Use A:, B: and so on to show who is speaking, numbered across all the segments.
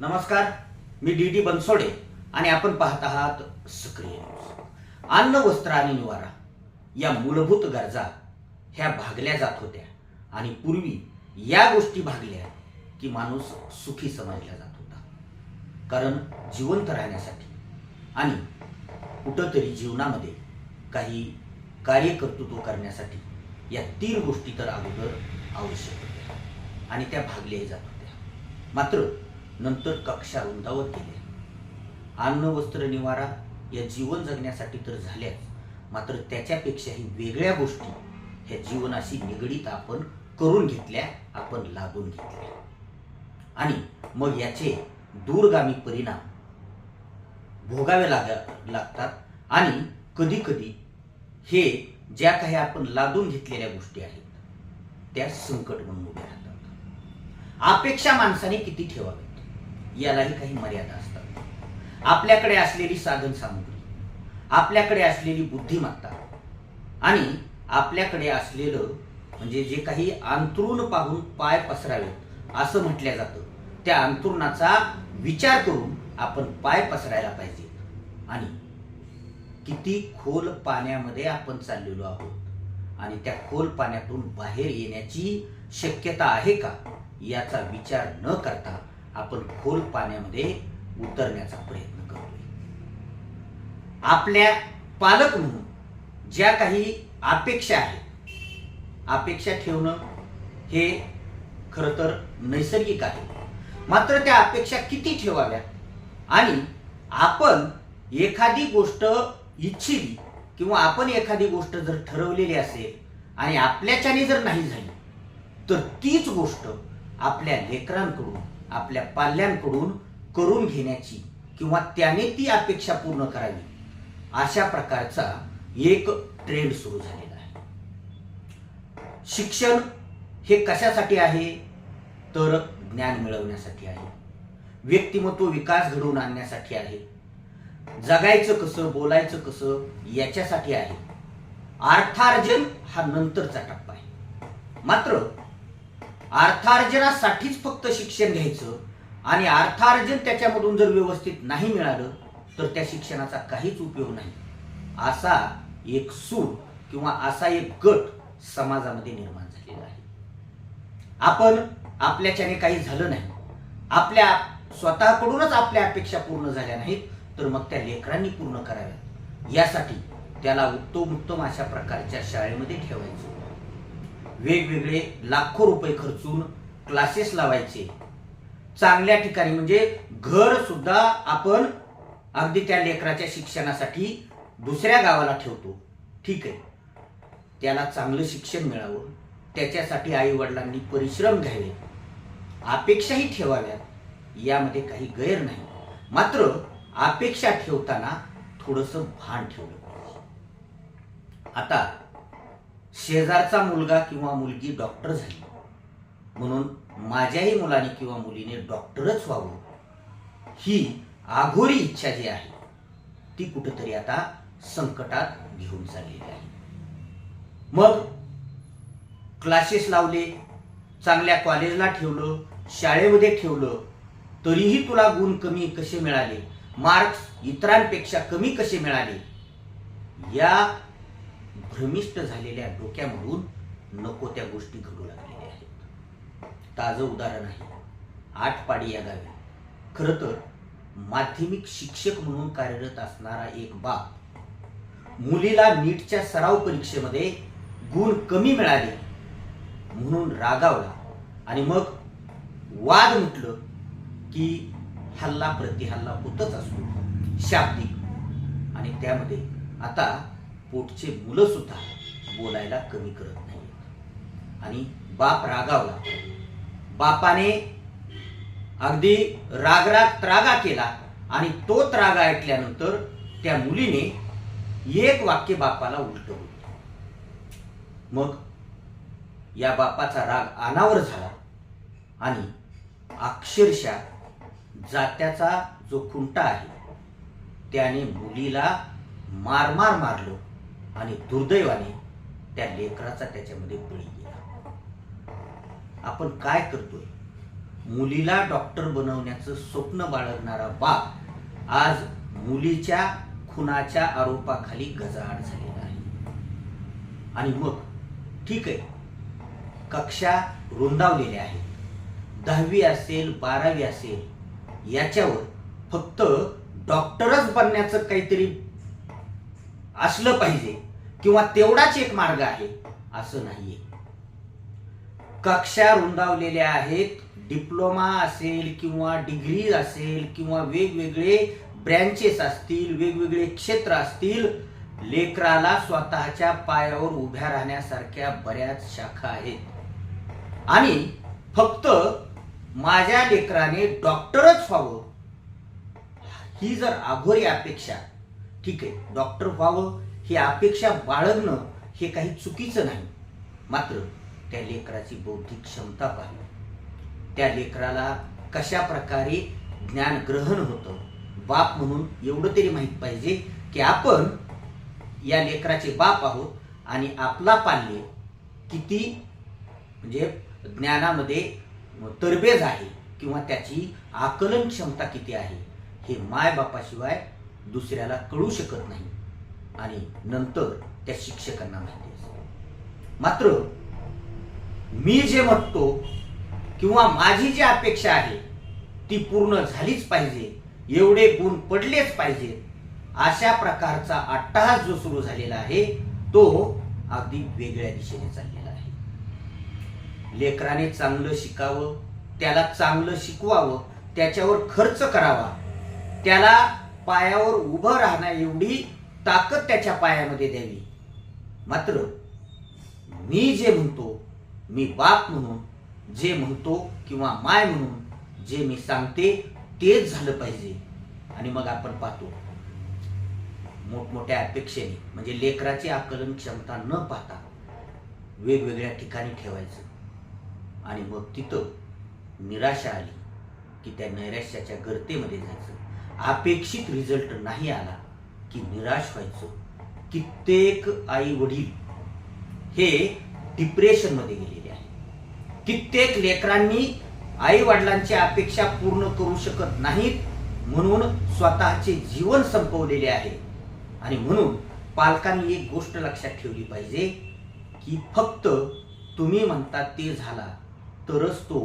A: नमस्कार मी D D Bansode आणि आपण पाहत आहात सक्रिय अन्न वस्त्र आणि निवारा या मूलभूत गरजा ह्या भागल्या जात होत्या आणि पूर्वी या गोष्टी भागल्या की माणूस सुखी समजला जात होता. कारण जिवंत राहण्यासाठी आणि कुठंतरी जीवनामध्ये काही कार्यकर्तृत्व करण्यासाठी या तीन गोष्टी तर अगोदर आवश्यक होत्या आणि त्या भागल्याही जात होत्या. मात्र नंतर कक्षा रुंदावत गेल्या अन्न वस्त्र निवारा या जीवन जगण्यासाठी तर झाल्याच. मात्र त्याच्यापेक्षाही वेगळ्या गोष्टी ह्या जीवनाशी निगडीत आपण करून घेतल्या आपण लागून घेतल्या. आणि मग याचे दूरगामी परिणाम भोगावे लागा लागतात. आणि कधी कधी हे ज्या काही आपण लादून घेतलेल्या गोष्टी आहेत त्या संकट म्हणून उभ्या राहतात. अपेक्षा माणसाने किती ठेवावे यालाही काही मर्यादा असतात. आपल्याकडे असलेली साधन सामुग्री आपल्याकडे असलेली बुद्धिमत्ता आणि आपल्याकडे असलेलं म्हणजे जे काही अंतरून पाहून पाय पसरावेत असं म्हटलं जातं. त्या अंतरुणाचा विचार करून आपण पाय पसरायला पाहिजे. आणि किती खोल पाण्यामध्ये आपण चाललेलो आहोत आणि त्या खोल पाण्यातून बाहेर येण्याची शक्यता आहे का? याचा विचार न करता आपण खोल पाण्यामध्ये उतरण्याचा प्रयत्न करतोय. आपल्या पालक म्हणून ज्या काही अपेक्षा आहेत अपेक्षा ठेवणं हे खरं तर नैसर्गिक आहे. मात्र त्या अपेक्षा किती ठेवाव्या आणि आपण एखादी गोष्ट इच्छिली किंवा आपण एखादी गोष्ट जर ठरवलेली असेल आणि आपल्याच्याने जर नाही झाली तर तीच गोष्ट आपल्या लेकरांकडून आपल्या पाल्यांकडून करून घेण्याची किंवा त्याने ती अपेक्षा पूर्ण करावी अशा प्रकारचा एक ट्रेंड सुरू झालेला आहे. शिक्षण हे कशासाठी आहे? तर ज्ञान मिळवण्यासाठी आहे. व्यक्तिमत्व विकास घडवून आणण्यासाठी आहे. जगायचं कसं बोलायचं कसं याच्यासाठी आहे. अर्थार्जन हा नंतरचा टप्पा आहे. मात्र अर्थार्जनासाठीच फक्त शिक्षण घ्यायचं आणि अर्थार्जन त्याच्यामधून जर व्यवस्थित नाही मिळालं तर त्या शिक्षणाचा काहीच उपयोग नाही. असा एक सूर किंवा असा एक गट समाजामध्ये निर्माण झालेला आहे. आपण आपल्याच्याने काही झालं नाही. आपल्या स्वतःकडूनच आपल्या अपेक्षा पूर्ण झाल्या नाहीत तर मग त्या लेकरांनी पूर्ण कराव्यात. यासाठी त्याला उत्तम उत्तम अशा प्रकारच्या शाळेमध्ये ठेवायचं. वेगवेगळे लाखो रुपये खर्चून क्लासेस लावायचे. चांगल्या ठिकाणी म्हणजे घर सुद्धा आपण अगदी त्या लेकराच्या शिक्षणासाठी दुसऱ्या गावाला ठेवतो. ठीक आहे. त्याला चांगलं शिक्षण मिळावं. त्याच्यासाठी आई वडिलांनी परिश्रम घ्यावे. अपेक्षाही ठेवाव्यात. यामध्ये काही गैर नाही. मात्र अपेक्षा ठेवताना थोडस भान ठेवलं पाहिजे. आता शेजारचा मुलगा किंवा मुलगी डॉक्टर झाली. म्हणून माझ्याही मुलाने किंवा मुलीने डॉक्टरच व्हावं. ही आघोरी इच्छा जी आहे ती कुठंतरी आता संकटात घेऊन चाललेली आहे. मग क्लासेस लावले चांगल्या कॉलेजला ठेवलं शाळेमध्ये ठेवलं तरीही तुला गुण कमी कसे मिळाले? मार्क्स इतरांपेक्षा कमी कसे मिळाले? या भ्रमिष्ट झालेल्या डोक्यामधून नको त्या गोष्टी घडू लागलेल्या आहेत. ताजं उदाहरण आहे. आठपाडी या गावी. खरं तर माध्यमिक शिक्षक म्हणून कार्यरत असणारा एक बाप मुलीला नीटच्या सराव परीक्षेमध्ये गुण कमी मिळाले म्हणून रागावला आणि मग वाद म्हटलं की हल्ला प्रतिहल्ला होतच असतो. शाब्दिक. आणि त्यामध्ये आता पोटचे मुलं सुद्धा बोलायला कमी करत नाही आणि बाप रागावला. बापाने अगदी रागराग त्रागा केला आणि तो त्रागा ऐकल्यानंतर त्या मुलीने एक वाक्य बापाला उलट मग या बापाचा राग अनावर झाला आणि अक्षरशः जात्याचा जो खुंटा आहे त्याने मुलीला मार मार मारलो. आणि दुर्दैवाने त्या लेकराचा त्याच्यामध्ये बळी गेला. आपण काय करतोय? मुलीला डॉक्टर बनवण्याचं स्वप्न बाळगणारा बाप आज मुलीच्या खुनाच्या आरोपाखाली गजाआड झालेला आहे. आणि मग ठीक आहे कक्षा रुंदावलेल्या आहेत. दहावी असेल बारावी असेल याच्यावर फक्त डॉक्टरच बनण्याचं काहीतरी असलं पाहिजे. किंवा तेवढाच एक मार्ग आहे असं नाहीये. कक्षा रुंदावलेल्या आहेत डिप्लोमा असेल किंवा डिग्री असेल किंवा वेगवेगळे ब्रँचेस असतील वेगवेगळे क्षेत्र असतील लेकराला स्वतःच्या पायावर उभ्या राहण्यासारख्या बऱ्याच शाखा आहेत. आणि फक्त माझ्या लेकराने डॉक्टरच व्हावं ही जर अघोरी अपेक्षा ठीक आहे डॉक्टर व्हावं ही अपेक्षा बाळगणं हे काही चुकीचं नाही. मात्र त्या लेकराची बौद्धिक क्षमता पाहिली. त्या लेकराला कशा प्रकारे ज्ञान ग्रहण होतं बाप म्हणून एवढं तरी माहीत पाहिजे की आपण या लेकराचे बाप आहोत आणि आपला पाल्य किती म्हणजे ज्ञानामध्ये तरबेज आहे किंवा त्याची आकलन क्षमता किती आहे हे माय बापाशिवाय दुसऱ्याला कळू शकत नाही. आणि नंतर त्या शिक्षकांना माहिती असते. मात्र मी जे म्हणतो किंवा माझी जी अपेक्षा आहे ती पूर्ण झालीच पाहिजे एवढे गुण पडलेच पाहिजे अशा प्रकारचा अट्टहास जो सुरू झालेला आहे तो अगदी वेगळ्या दिशेने चाललेला आहे. लेकराने चांगलं शिकावं त्याला चांगलं शिकवावं त्याच्यावर खर्च करावा त्याला पायावर उभं राहण्या एवढी ताकद त्याच्या पायामध्ये द्यावी. मात्र मी जे म्हणतो मी बाप म्हणून जे म्हणतो किंवा माय म्हणून जे मी सांगते तेच झालं पाहिजे. आणि मग आपण पाहतो मोठमोठ्या अपेक्षेने म्हणजे लेकराची आकलन क्षमता न पाहता वेगवेगळ्या ठिकाणी ठेवायचं. आणि मग तिथं निराशा आली की त्या नैराश्याच्या गर्तेमध्ये जायचं. अपेक्षित रिझल्ट नाही आला. की निराश व्हायचो. कित्येक आई वडील हे डिप्रेशनमध्ये गेलेले आहे कित्येक लेकरांनी आई वडिलांची अपेक्षा पूर्ण करू शकत नाहीत म्हणून स्वतःचे जीवन संपवलेले आहे. आणि म्हणून पालकांनी एक गोष्ट लक्षात ठेवली पाहिजे की फक्त तुम्ही म्हणता ते झाला तरच तो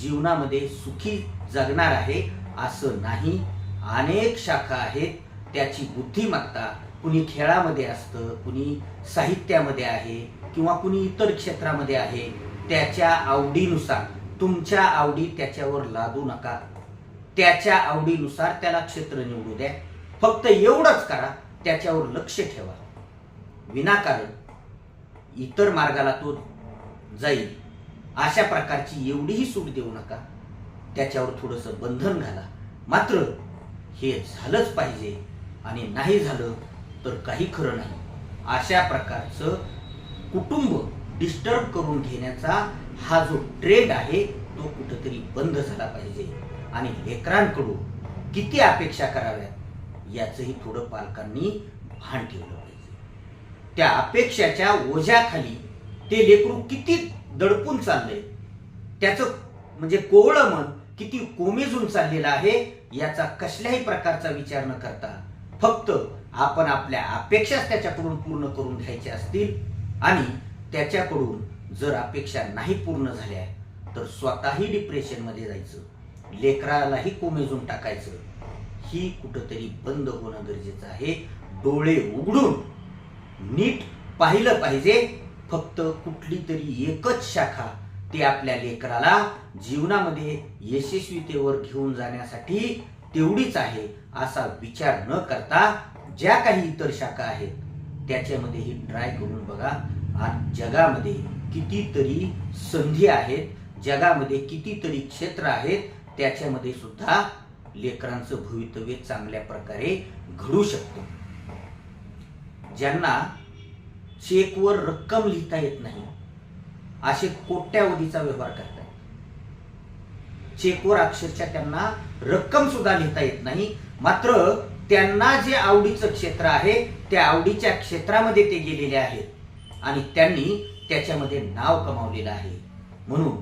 A: जीवनामध्ये सुखी जगणार आहे असं नाही. अनेक शाखा आहेत त्याची बुद्धिमत्ता कुणी खेळामध्ये असतं कुणी साहित्यामध्ये आहे किंवा कुणी इतर क्षेत्रामध्ये आहे त्याच्या आवडीनुसार तुमच्या आवडी त्याच्यावर लादू नका. त्याच्या आवडीनुसार त्याला क्षेत्र निवडू द्या. फक्त एवढंच करा त्याच्यावर लक्ष ठेवा. विनाकारण इतर मार्गाला तो जाईल. अशा प्रकारची एवढीही सूट देऊ नका. त्याच्यावर थोडंसं बंधन घाला. मात्र हे झालंच पाहिजे. आणि नाही झालं तर काही खरं नाही. अशा प्रकारचं कुटुंब डिस्टर्ब करून घेण्याचा हा जो ट्रेंड आहे तो कुठंतरी बंद झाला पाहिजे. आणि लेकरांकडून किती अपेक्षा कराव्यात याचंही थोडं पालकांनी भान ठेवलं पाहिजे. त्या अपेक्षाच्या ओझ्याखाली ते लेकरू किती दडपून चाललंय त्याचं म्हणजे कोवळं मन किती कोमेजून चाललेलं आहे याचा कसल्याही प्रकारचा विचार न करता फक्त आपण आपल्या अपेक्षाच त्याच्याकडून पूर्ण करून घ्यायच्या असतील आणि त्याच्याकडून जर अपेक्षा नाही पूर्ण झाल्या तर स्वतःही डिप्रेशनमध्ये जायचं लेकरालाही कोमेजून टाकायचं. ही कुठंतरी बंद होणं गरजेचं आहे. डोळे उघडून नीट पाहिलं पाहिजे. फक्त कुठली तरी एकच शाखा ते आपल्या लेकराला जीवनामध्ये यशस्वीतेवर घेऊन जाण्यासाठी तेवढीच आहे असा विचार न करता ज्या काही इतर शाखा आहेत त्याच्यामध्येही ट्राय करून बघा. आज जगामध्ये कितीतरी संधी आहेत जगामध्ये कितीतरी क्षेत्र आहेत त्याच्यामध्ये सुद्धा लेकरांचं भवितव्य चांगल्या प्रकारे घडू शकतं. ज्यांना चेकवर रक्कम लिहिता येत नाही असे कोट्यावधीचा व्यवहार करतात चेकवर अक्षरशः त्यांना रक्कम सुद्धा लिहिता येत नाही. मात्र त्यांना जे आवडीचं क्षेत्र आहे त्या आवडीच्या क्षेत्रामध्ये ते गेलेले आहेत. आणि त्यांनी त्याच्यामध्ये नाव कमावलेलं आहे. म्हणून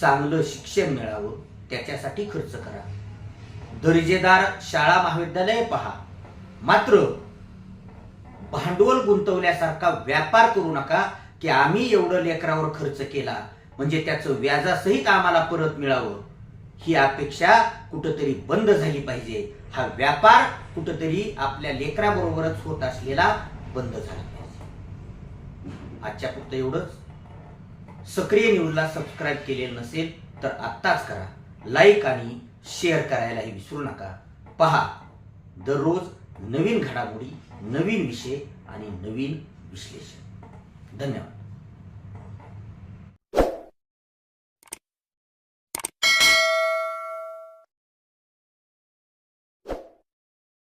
A: चांगलं शिक्षण मिळावं त्याच्यासाठी खर्च करा. दर्जेदार शाळा महाविद्यालय पहा. मात्र भांडवल गुंतवल्यासारखा व्यापार करू नका की आम्ही एवढं लेकरावर खर्च केला. म्हणजे त्याचं व्याजासहित आम्हाला परत मिळावं. ही अपेक्षा कुठंतरी बंद झाली पाहिजे. हा व्यापार कुठंतरी आपल्या लेकराबरोबरच होत असलेला बंद झाला पाहिजे. आजच्या फक्त एवढंच. सक्रिय न्यूजला सबस्क्राईब केलेलं नसेल तर आत्ताच करा. लाईक आणि शेअर करायलाही विसरू नका. पहा दररोज नवीन घडामोडी नवीन विषय आणि नवीन विश्लेषण. धन्यवाद.